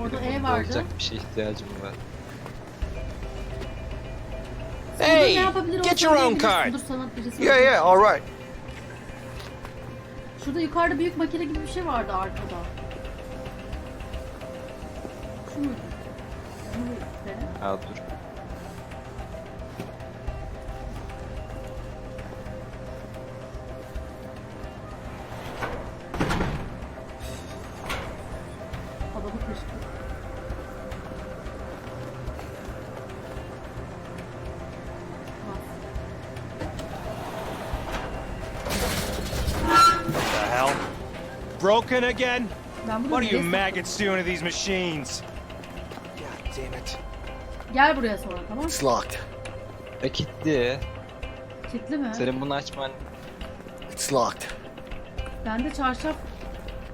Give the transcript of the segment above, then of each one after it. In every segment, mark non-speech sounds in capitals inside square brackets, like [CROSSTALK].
Orada E vardı. Olacak bir şey ihtiyacım var. Burada Hey, ne yapabilir get your own card. Dur sana birisi Yeah, yeah, all right. Şurada yukarıda büyük makine gibi bir şey vardı arkada. Şu muydu? Bu muydu? Ne? Ha dur. Broken again? Ben What are you maggots doing to these machines? God damn it. Gel buraya sonra tamam? It's locked. E kilitli. Kilitli mi? Senin bunu açman It's locked. Bende çarşaf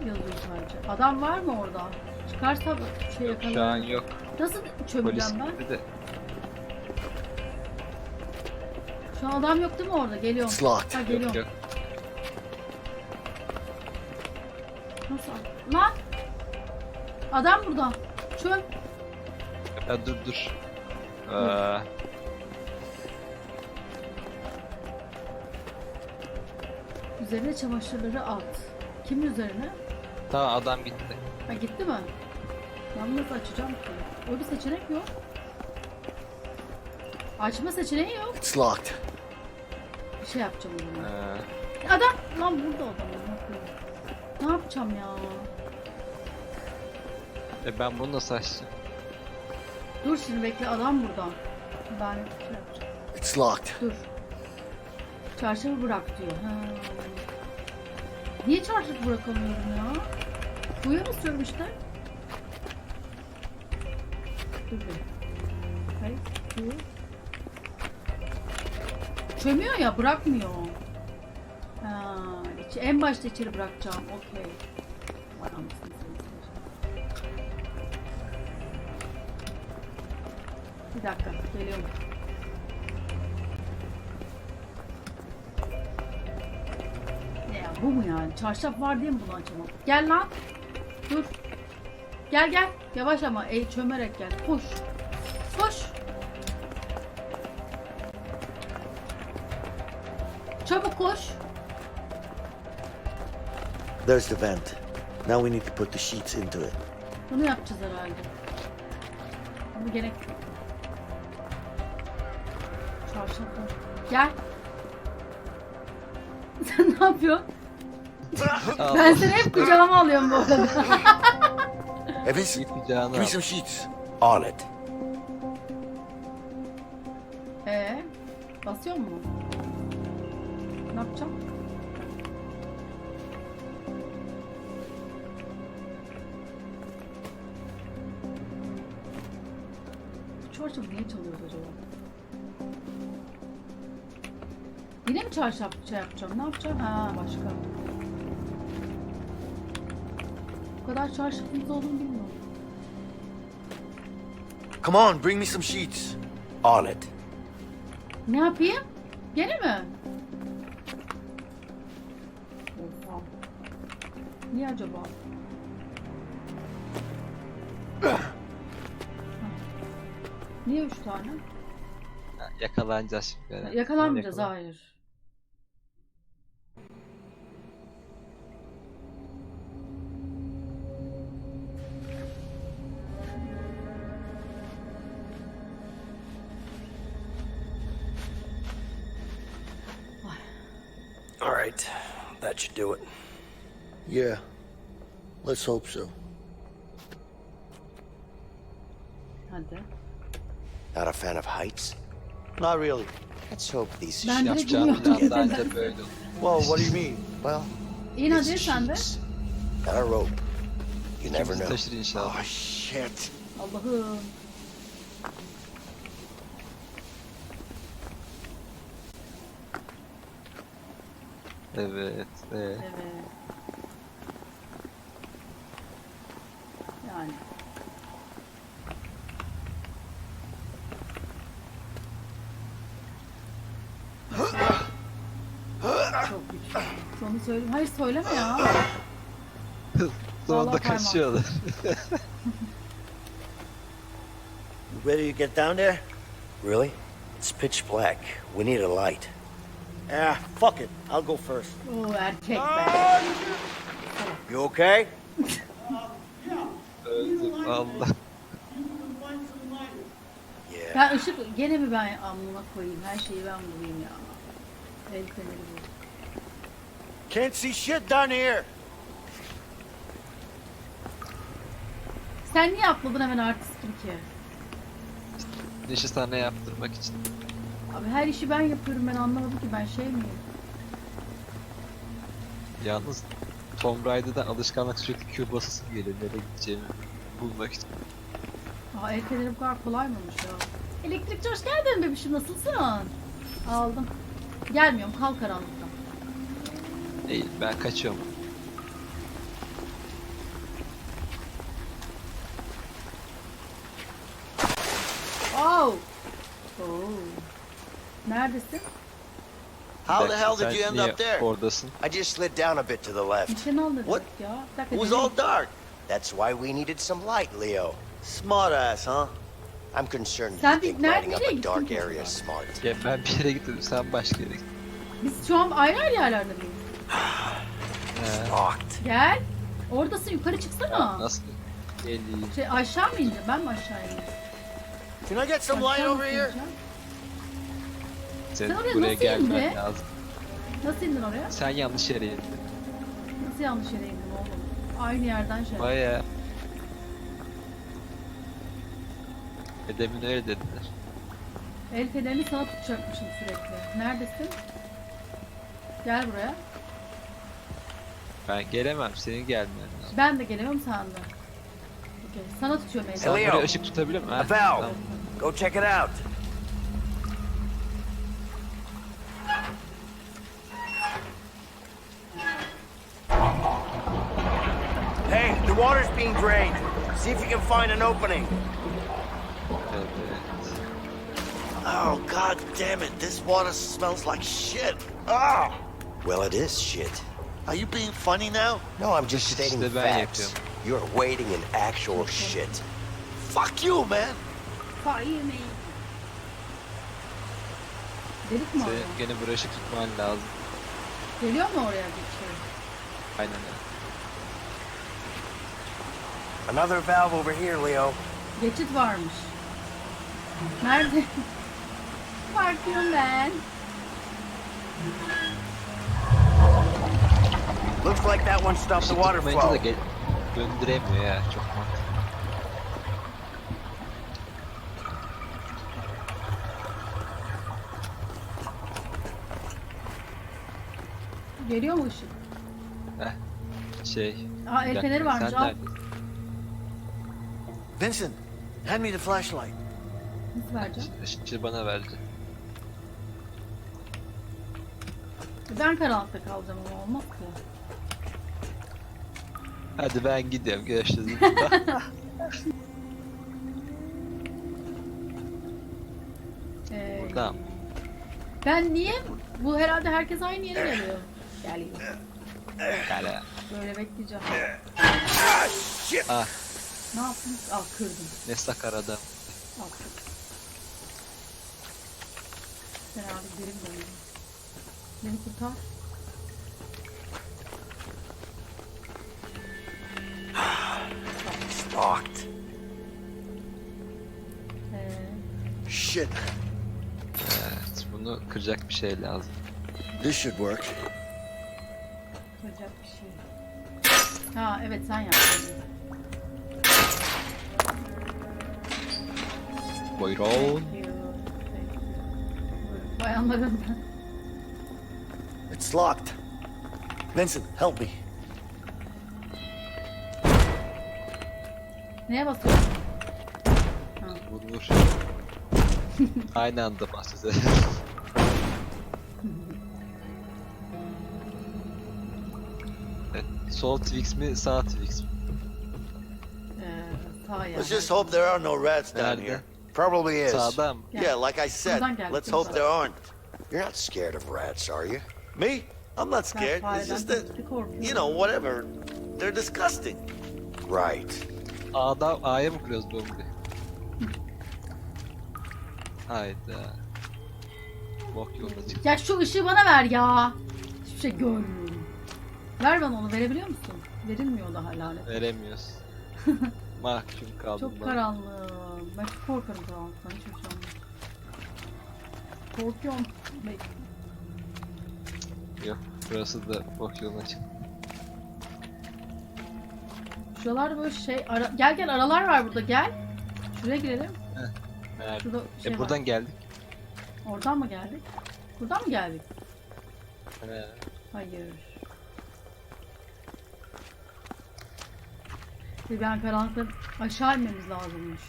yazıyor sadece. Adam var mı orada? Çıkarsa şey yok, şu an yakalarım. yok. Nasıl çömeceğim ben? de. Şu an adam yok değil mi orada? Geliyorum. It's locked. Ha Yok geliyorum. yok. Nasıl? Adam burada. Çöm. Ya dur dur. Ee, Üzerine çamaşırları at. Kimin üzerine? tamam adam gitti. Ha gitti mi? Ben bunu nasıl açacağım ki? O bir seçenek yok. Açma seçeneği yok. It's locked. Bir şey yapacağım o zaman. Ee, Adam! Lan burada adam. Ne yapıyorum? Ne yapacağım ya? E ben bunu nasıl açtım? Dur şimdi bekle adam burada. Ben şey yapacağım. It's locked. Dur. Çarşafı bırak diyor. Ha. Niye çarşafı bırakamıyorum ya? Buya basıyorum işte. Dur bir. Hayır. Çömüyor ya bırakmıyor. Ha, en başta içeri bırakacağım. Okey. Vay Bir dakika geliyorum. Ne ya bu mu yani? Çarşaf var diye mi bunu açamam? Gel lan. Dur. Gel gel. Yavaş ama el çömerek gel. Koş. Koş. Çabuk koş. There's the vent. Now we need to put the sheets into it. Bunu yapacağız herhalde. Bunu gerek Gel. [LAUGHS] Sen ne yapıyorsun? Ben seni hep kucağıma alıyorum bu arada. Evis, give me some sheets. On it. Yine mi çarşaf şey yapacağım? Ne yapacağım? Ha başka. Bu kadar çarşafımız olduğunu bilmiyorum. Come on, bring me some sheets. On it. Ne yapayım? Gene mi? Oha. Niye acaba? Niye üç tane? Yakalanacağız şimdi. Yakalanmayacağız Yakalan- hayır. Let's hope so. Hadi. Not a fan of heights? Not really. Let's hope these Ben direkt Yapacağın bunu plan da yaptım. anca böyle olur. Well, what do you mean? Well, İn hadi it's sen de. sheets, Not a rope. You never İkimiz know. taşır inşallah. oh shit. Allah'ım. Evet. evet. Evet. Söyle. Hayır söyleme ya. [LAUGHS] Sonunda parmağım. kaçıyorlar. [LAUGHS] You ready to get down there? Really? It's pitch black. We need a light. Ah, fuck it. I'll go first. Oo erkek be. You okay? [LAUGHS] Öldüm Allah. Yeah. Ben ışık gene mi ben amına koyayım her şeyi ben bulayım ya. El feneri bu. Can't see shit down here. Sen niye atladın hemen artist gibi ki? İşi sana yaptırmak için. Abi her işi ben yapıyorum ben anlamadım ki ben şey miyim? Yalnız Tomb Raider'dan alışkanlık sürekli Q basısı geliyor. Nereye gideceğimi bulmak için. Aa el feneri bu kadar kolay mıymış ya? Elektrikçi hoş geldin bebişim nasılsın? Aldım. Gelmiyorum kal karanlıkta. Değil ben kaçıyorum. Oh. Oh. Neredesin? How the hell did sen you end up there? Oradasın. I just slid down a bit to the left. Nişan dedik What? ya. Bir dakika. It was all dark. That's why we needed some light, Leo. Smart ass, huh? I'm concerned Sen you bir- think lighting up a gittin dark ki area acaba? is smart. Ya ben bir yere gittim sen başka yere gittin. Biz şu an ayrı ayrı yerlerde miyiz? Gel. Oradasın yukarı çıksana. nasıl? Geleyim. Şey aşağı mı ineceğim? Ben mi aşağı ineyim? Can I get some light Aşağı over here? ineceğim? Sen Sen oraya buraya nasıl indin gelmen lazım. Nasıl indin oraya? Sen yanlış yere indin. Nasıl yanlış yere indin oğlum? Aynı yerden şey. Baya. Demin öyle dediler. El fenerini sana tutacakmışım sürekli. Neredesin? Gel buraya. Ben gelemem senin gelmen lazım. Ben de gelemiyorum sen de. Okey. Sana tutuyorum el Sen Leo. buraya ışık tutabilir misin? A Ha, valve. tamam. Go check it out. Hey, the water's being drained. See if you can find an opening. Evet, evet. Oh, god damn it. This water smells like shit. Ah! Well, it is shit. Are you being funny now? No, I'm just stating İşte ben facts. yapıyorum. You're waiting in actual shit. Fuck you, man. Fire me. Delik mi orada? Senin gene buraya ışık tutman lazım. Geliyor mu oraya bir şey? Aynen öyle. Another valve over here, Leo. Geçit varmış. Nerede? Bakıyorum ben. Looks like that one stopped the water flow. gel döndüremiyor ya çok mantıklı. Geliyor mu ışık? Heh. Şey. Aa bir el dakika, feneri varmış sen al. neredesin? Vincent, hand me the flashlight. Nasıl vereceğim? Işığı bana verecek. Ben karanlıkta kalacağım ama olmaz ki. Hadi ben gidiyorum görüşürüz. [LAUGHS] Ee, ben niye? Bu herhalde herkes aynı yere geliyor. Geliyor. Gel. Böyle bekleyeceğim. Ah Ne yaptın? Al kırdım. ne sakar adam. Al kırdım. Sen abi derin dönüyor. Beni kurtar. Shit. Evet bunu kıracak bir şey lazım. This should work. kıracak bir şey. Ha evet sen yaptın. Buyurun. Bayanların It's locked. Vincent, help me. Neye basıyorsun? Vur vur. [LAUGHS] Aynı anda bahsedelim. [LAUGHS] evet, sol Twix mi sağ Twix mi? Ee, sağ ya. Let's just hope there are no rats down Nerede? here. Probably is. Sağda mı? Yeah. Like I said, Buradan geldik, let's hope there aren't. You're not scared of rats, are you? Me? I'm not scared. It's just that, you know, whatever. They're disgusting. Right. A'da A'ya mı kırıyoruz bombayı? Hayda. Bok yoluna çık. Ya şu ışığı bana ver ya. Hiçbir şey görmüyorum. Ver bana onu verebiliyor musun? Verilmiyor daha lanet. Veremiyoruz. [LAUGHS] Mahkum kaldım Çok ben. karanlık. Ben çok korkarım karanlıktan. Hiç hoşlanmam. Korkuyorum. Bek- Yok. Burası da bok yoluna çık. Şuralar böyle şey. Ara... Gel gel aralar var burada gel. Şuraya girelim. Şurada şey E buradan var. geldik. Oradan mı geldik? Buradan mı geldik? He. Hayır. Bir ben karanlıkta aşağı inmemiz lazımmış.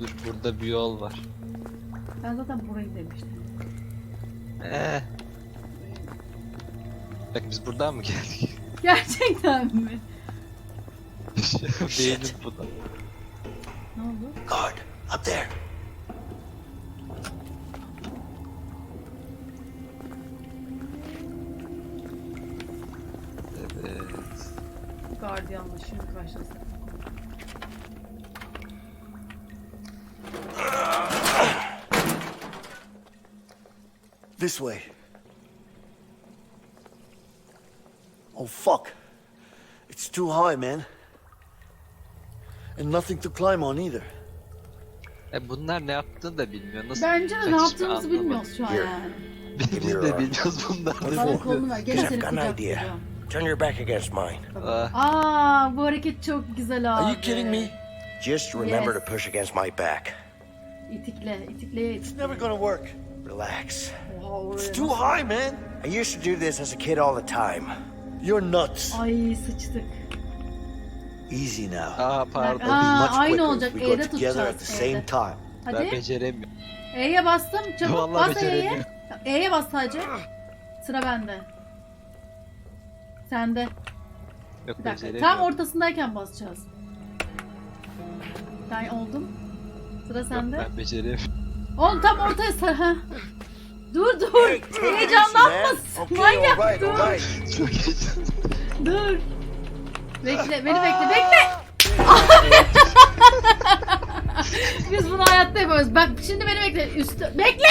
Dur burada bir yol var. Ben zaten burayı demiştim. Eee. Bak biz buradan mı geldik? [LAUGHS] Gerçekten mi? [LAUGHS] Beynim bu da. Ne oldu? Guard, up there. Evet. Gardiyanla şimdi karşılasın. This way. Oh, fuck. It's too high, man. And nothing to climb on either. E bunlar ne yaptığını da bilmiyor. Nasıl Bence de ne yaptığımızı bilmiyoruz şu an Here. yani. Biz de bilmiyoruz bunlar. What Bana kolunu ver. Gene I've seni got an idea. kucaklayacağım. Turn your back against mine. Ah, Aa bu hareket çok güzel abi. Are you kidding me? Just remember Yes. to push against my back. İtikle, itikleye It's itikle. never gonna work. Relax. Oha, It's too high, man. I used to do this as a kid all the time. You're nuts. Ay sıçtık. Easy now. Aa pardon. Aa, Much aynı olacak. E'de together tutacağız. at the same E'de. time. Ben Hadi. beceremiyorum. E'ye bastım. Çabuk Vallahi bas E'ye. E'ye bas sadece. Sıra bende. Sende. Yok Bir dakika. Tam ortasındayken basacağız. Ben oldum. Sıra Yok, sende. ben beceremiyorum. Oğlum tam ortaya sar. ha. Dur dur. Heyecanlanmasın. Manyak dur. Çok heyecanlı. Dur. Bekle beni bekle bekle. [LAUGHS] Biz bunu hayatta yapamayız. Bak şimdi beni bekle. Üstü. Bekle.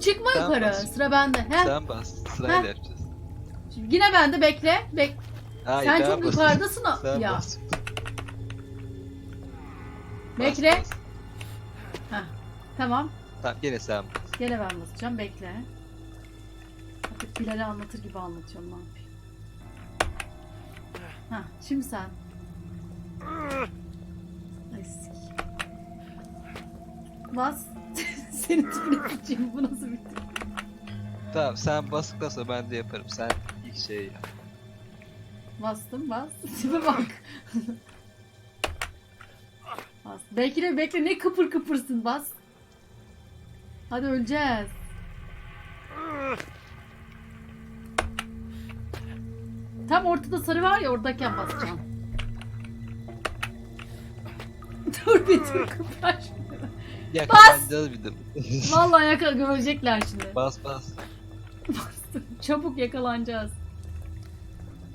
Çıkma Sen yukarı. bas. Sıra bende. He? Sen bas. Sırayla Heh. yapacağız. Şimdi yine bende bekle. Bek Hayır, Sen ben çok bas- yukarıdasın o- Sen ya. bas. bekle. Bas, bas. Heh. Tamam. Tamam gene sen bas. Gene ben basacağım. Bekle. Artık Bilal'e anlatır gibi anlatıyorum. Ne yapayım? Heh, şimdi sen. Ay. Bas. [LAUGHS] Senin tipine tutayım. Bu nasıl bir tip? Tamam sen bastıktan sonra ben de yaparım. Sen ilk şey yap. Bastım bas. [LAUGHS] Tipe bak. bas. Bekle bekle ne kıpır kıpırsın bas. Hadi öleceğiz. Tam ortada sarı var ya oradayken basacağım. [LAUGHS] dur bir dur kıpır şimdi. Yakalanacağız bir de. Vallahi görecekler şimdi. bas bas. Çabuk yakalanacağız.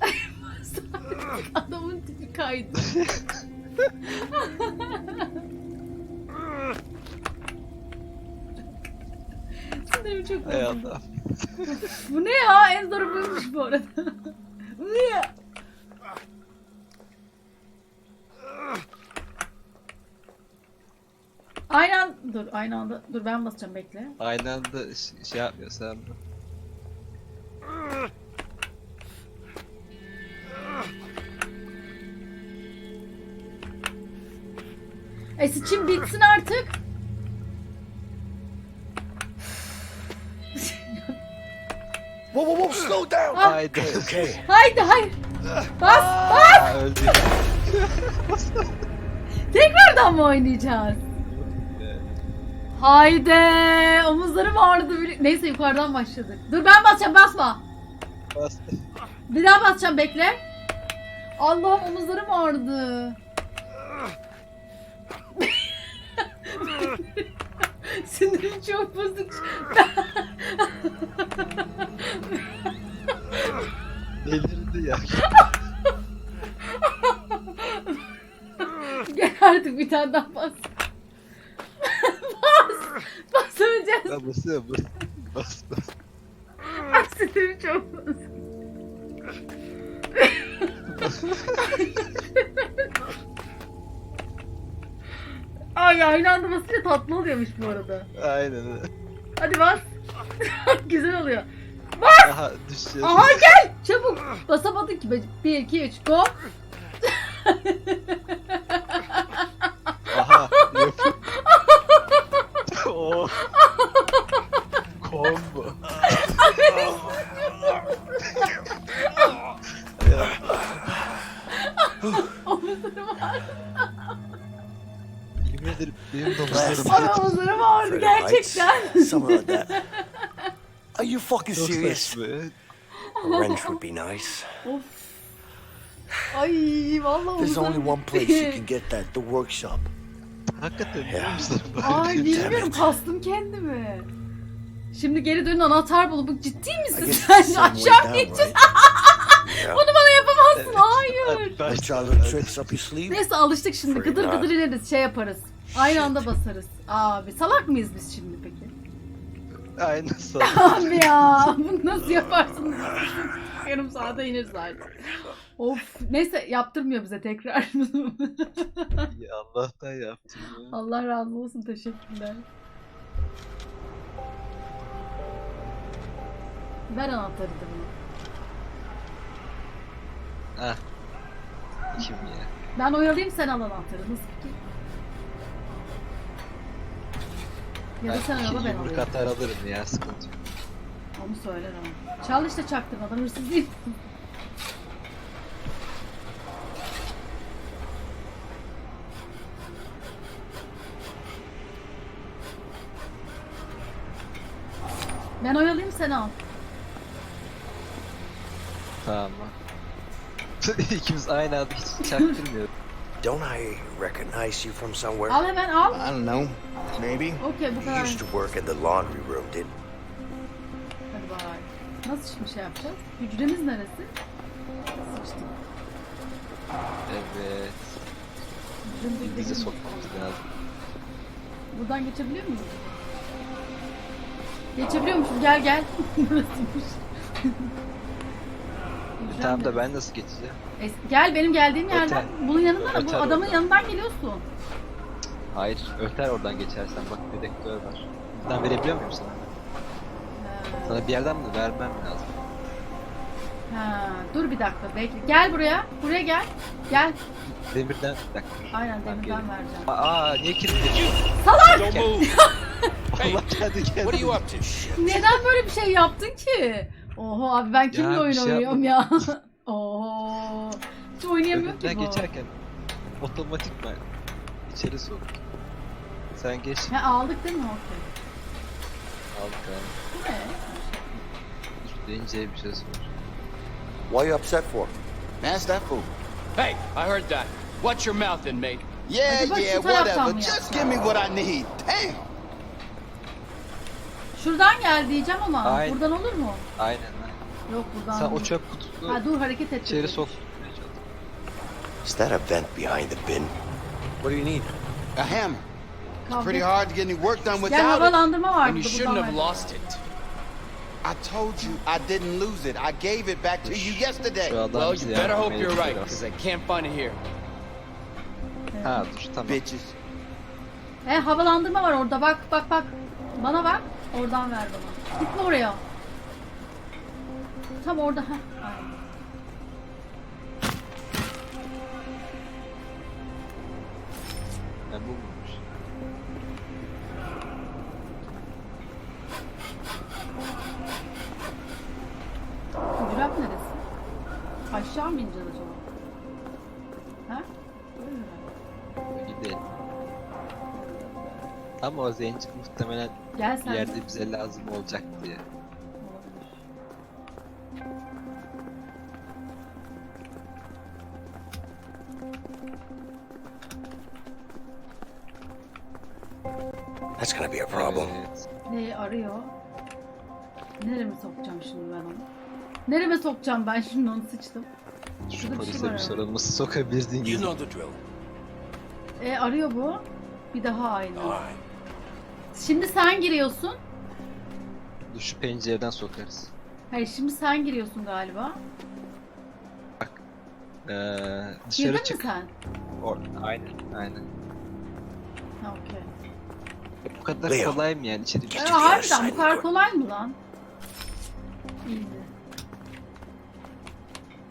[LAUGHS] Adamın tipi kaydı. [LAUGHS] Sinirim çok Hay bozuldu. Allah. Bu ne ya? En zoru buymuş bu arada. Ya? Aynı dur aynı anda, dur ben basacağım bekle. Aynı anda ş- şey yapmıyor sen de. E sıçayım bitsin artık. Whoa, whoa, whoa, slow down. Ah. Haydi. Okay. Haydi hayır. Bas bas. Aa, öldü. [LAUGHS] Tekrardan mı oynayacağız? Haydi. Omuzlarım ağrıdı. bile- Neyse yukarıdan başladık. Dur ben basacağım basma. Bas. Bir daha basacağım bekle. Allah'ım omuzlarım ağrıdı. Sinirim çok bozuk. Delirdi ya. Gel artık bir tane daha bas. Bas öleceğiz. Ben basıyorum bas. Bas bas. Ay sinirim çok bozuk. [LAUGHS] Ay aynı anda basınca tatlı oluyormuş bu arada. Aynen. Hadi bas. [LAUGHS] Güzel oluyor. Aha düşeceğiz. Aha gel çabuk. Basamadın ki. 1, 2, 3 go. [LAUGHS] you serious? A wrench would be nice. Ay vallahi There's only one place you can [LAUGHS] get that, the workshop. Hakikaten Ya. omuzlarım Ay bilmiyorum kastım kendimi. Şimdi geri dönün anahtar bulup bu ciddi I misin sen? [LAUGHS] Aşağı geçeceğiz. [LAUGHS] Bunu bana yapamazsın. Hayır. Neyse alıştık şimdi. Gıdır gıdır ineriz. Şey yaparız. Aynı anda basarız. Abi salak mıyız biz şimdi peki? Aynen [LAUGHS] sana. Abi ya. Bunu nasıl yaparsınız? Yarım saate ineriz artık. Of. Neyse yaptırmıyor bize tekrar. Ya Allah'tan yaptım ya. Allah razı olsun. Teşekkürler. Ver anahtarı da bana. Ah. Kim ya? Ben oyalayayım sen al anahtarı. Nasıl fikir? Ya da sen iki ben alayım. atar alırım ya sıkıntı yok. Onu söyler ama. Çal işte çaktırmadan hırsız değil. Ben oyalayayım sen al. Tamam. [LAUGHS] İkimiz aynı anda hiç çaktırmıyoruz. Don't I recognize you from somewhere? Al hemen al. I don't know. Maybe. Okey bu You kadar. used to work in the laundry room, didn't Hadi bay. Nasıl şimdi şey yapacağız? Hücremiz neresi? Sıçtık. Evet. Hücremize Bize gidelim. sokmamız lazım. Buradan geçebiliyor muyuz? Geçebiliyormuşum. Gel gel. [LAUGHS] Burasıymış. Hücrem Tamam da ben nasıl geçeceğim? Es- gel benim geldiğim Öter. yerden. Bunun yanından da bu Öter adamın oradan. yanından geliyorsun. Hayır, öter oradan geçersen bak dedektör var. Buradan verebiliyor muyum sana? Ha. Sana bir yerden mi vermem lazım? Ha, dur bir dakika bekle. Gel buraya. Buraya gel. Gel. Demirden, bir dakika. Aynen Ben demirden geleyim. vereceğim. Aa, niye kilitledin? Don't move. [LAUGHS] Allah kendi kendine. what are you up to? Shit. Neden böyle bir şey yaptın ki? Oho abi ben kimle Ya, bir oyun şey oynuyorum ya? [LAUGHS] Oho. Hiç oynayamıyorum ki Önünden bu. geçerken otomatikman içeri soktu. Sen geç. Ha aldık değil mi? Okey. Al tamam. Bu ne? Deyince bir şey sor. Why you upset for? Ask that fool. Hey, I heard that. Watch your mouth then, mate. Yeah, Hadi bak yeah, şu taraftan whatever. mı Just give me what I need. Damn. Şuradan gel diyeceğim ama Aynen. buradan olur mu? Aynen aynen. Yok buradan Sen o çöp kutusunu Ha dur hareket et. içeri sok. Is that a vent behind the bin? What do you need? A hammer. Kavga- Pretty hard to get any work done Gel without it. havalandırma vardı. And you shouldn't buradan have lost it. I told you I didn't lose it. I gave it back to you yesterday. Şu adam Well, bize you better yardım hope you're right, because I can't find it here. Ha dur tamam. Bitches. He havalandırma var orada bak bak bak. Bana bak. Oradan ver bana. Gitme oraya. Tam orada. Heh. Aynen. Bu muymuş? Neresi? Aşağı mı ineceğiz acaba? Ha? Böyle mi? Gidelim. Ama o zenci muhtemelen Gel bir sen. yerde bize lazım olacak diye. That's gonna be a problem. Evet. Ne arıyor? Nereme sokacağım şimdi ben onu? Nereme sokacağım ben şimdi onu sıçtım. Şu Şurada bir şey polise var bir ama. soralım nasıl You gibi. know the drill. E arıyor bu. Bir daha aynı. All right. Şimdi sen giriyorsun. Dur şu pencereden sokarız. Hayır şimdi sen giriyorsun galiba. Ee, Girdin dışarı mi çık. sen? Or aynen aynen. Ha, Okey. Bu kadar Leo. kolay mı yani içeri bir Ya, the other harbiden side bu kadar kolay mı lan? İyiydi.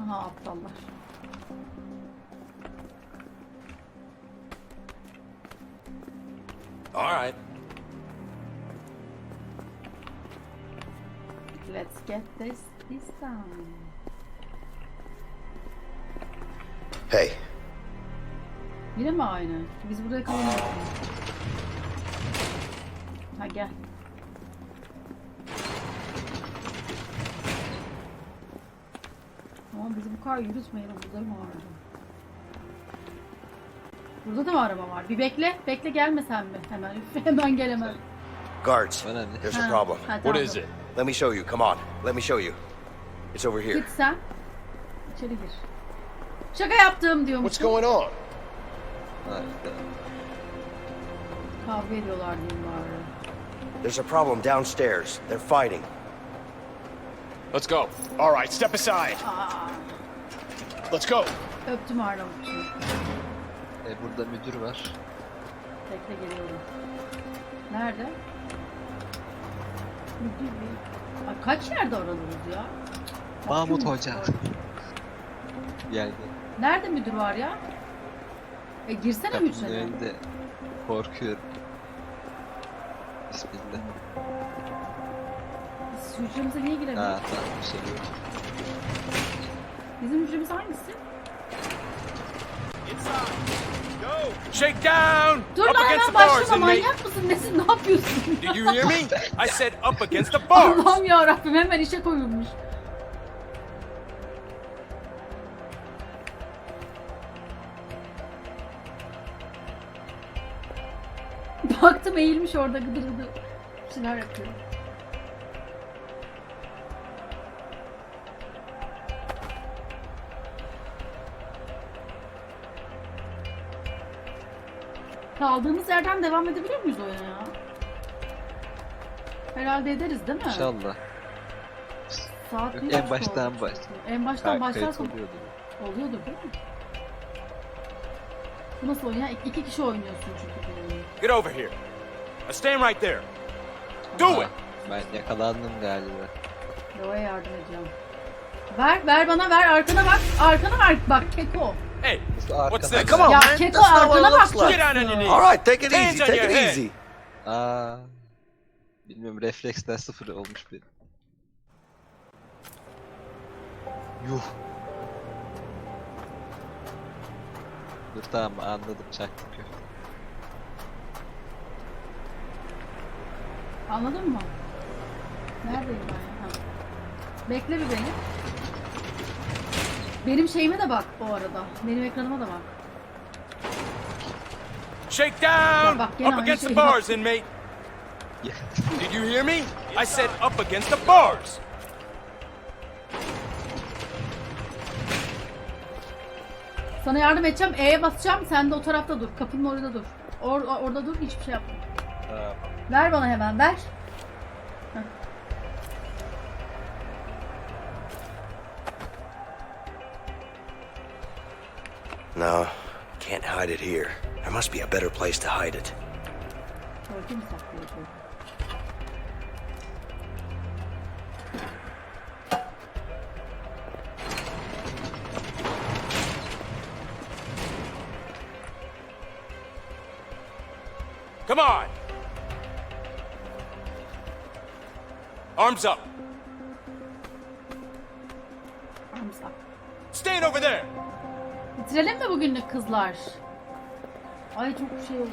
Aha aptallar. All right. Let's get this this time. Hey, Yine mi aynı? Biz burada yakalanıyoruz. Ha gel. Ama bizi bu kadar yürütmeyin. Burada mı vardı? Burada da mı araba var? Bir bekle. Bekle gelme sen mi? Hemen. [LAUGHS] Hemen gel hemen. Guards, there's a problem. ha, What tamam, is dur. it? Let me show you. Come on, let me show you. It's over here. Git sen. İçeri gir. Şaka yaptım diyormuş. What's going on? Harika. Kavga ediyorlar diyeyim bari. There's a problem downstairs. They're fighting. Let's go. All right, step aside. Aa, Let's go. öptüm Arnavutçuğu. E, burada müdür var. Bekle geliyorum. Nerede? Ay, kaç yerde aranıyoruz ya? Mahmut. Hoca. Geldi. Nerede müdür var ya? E girsene Kapının müdüre. önünde. Korkuyorum. Bismillah. Biz hücremize niye Ha giremiyoruz? tamam bir şey yok. Bizim hücremiz hangisi? Shake down. Dur up lan against hemen the bars, başlama inmate. manyak mısın nesin ne yapıyorsun? Did you hear me? I said up against the [LAUGHS] bars. Allah'ım yarabbim hemen işe koyulmuş. Baktım eğilmiş orada gıdır gıdır. Bir şeyler yapıyor. Kaldığımız yerden devam edebiliyor muyuz oyuna ya? Herhalde ederiz değil mi? İnşallah. Saat Yok, en baştan baş. En baştan başlarsan oluyordu. oluyordur değil mi? Bu nasıl oyun ya? İki, iki kişi oynuyorsun çünkü. Get over here. Now stand right there. Do it. Ben yakalandım galiba. Leo'ya yardım edeceğim. Ver, ver bana ver. Arkana bak. Arkana ver. Bak Keko. Hey, what's this? Come on, Ya man. Keko That's not what it looks bak. like. Get on your knees. All right, take it Hands easy. on Take your it head. easy. Aa. Bilmiyorum refleksler sıfır olmuş benim. Yuh. Dur tamam anladım çaktım köfte. Anladın mı? Neredeyim ben ya? Ha. Bekle bir beni. Benim şeyime de bak bu arada. Benim ekranıma da bak. Shake down. Bak, gene Up aynı against the şeyi bars, inmate. [LAUGHS] Did you hear me? I said up against the bars. Sana yardım edeceğim. E'ye basacağım. Sen de o tarafta dur. Kapının orada dur. Or orada dur. Hiçbir şey yapma. Tamam. Ver bana hemen. Ver. No, can't hide it here. There must be a better place to hide it. Come on. Arms up. Bitirelim mi bugünlük kızlar? Ay çok şey oldu.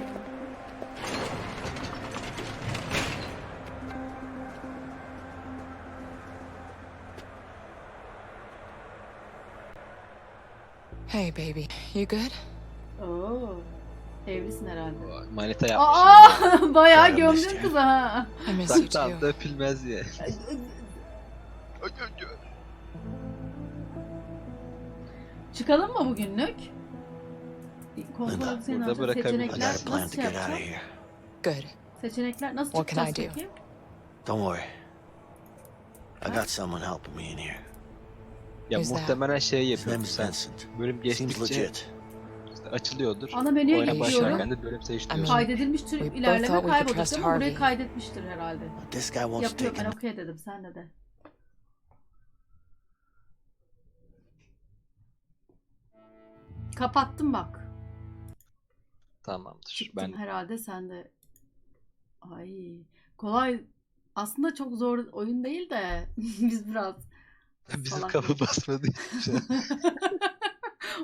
Hey, baby, you good? Oo. Evlisin herhalde. Manita yapmış. Aa, [LAUGHS] bayağı istiyor. kıza ha. I miss you too. öpülmez [LAUGHS] Çıkalım mı bugünlük? Linda, senin alacak seçenekler got a plan nasıl to şey get out of yapacağım? here. Good. Seçenekler nasıl What can I do? peki? Don't worry. I got someone helping me in here. Ya Who's that? muhtemelen şey His name yapıyordur is sen. Vincent. Bölüm Seems geçtikçe legit. işte açılıyordur. Ana menüye Oyuna gidiyorum. başlarken de bölüm seçtiriyor. I mean- Kaydedilmiştir We both ilerleme we could kaybolacak trust ama burayı Harvey. kaydetmiştir herhalde. This guy wants to Yapıyorum take ben him. okey dedim sen de de. Kapattım bak. Tamamdır. Çıktım Ben herhalde sen de. Ay kolay. Aslında çok zor oyun değil de [LAUGHS] biz biraz [LAUGHS] bizim salak kapı basmadı. [LAUGHS]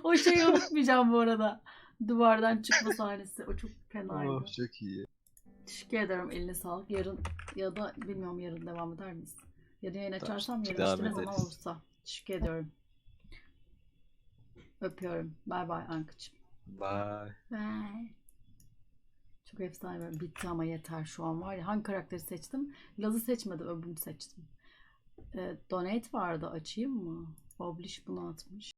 o şeyi unutmayacağım bu arada. Duvardan çıkma sahnesi. O çok fenaydı. oh, çok iyi. Teşekkür ederim. Eline sağlık. Yarın ya da bilmiyorum yarın devam eder miyiz? Yarın yayın açarsam yarın işte ne zaman olursa. Teşekkür ediyorum. Öpüyorum. Bay bay Ankıcığım. Bye. Bye. Çok efsane böyle bitti ama yeter şu an var ya. Hangi karakteri seçtim? Laz'ı seçmedim öbürünü seçtim. Ee, donate vardı açayım mı? Publish bunu atmış.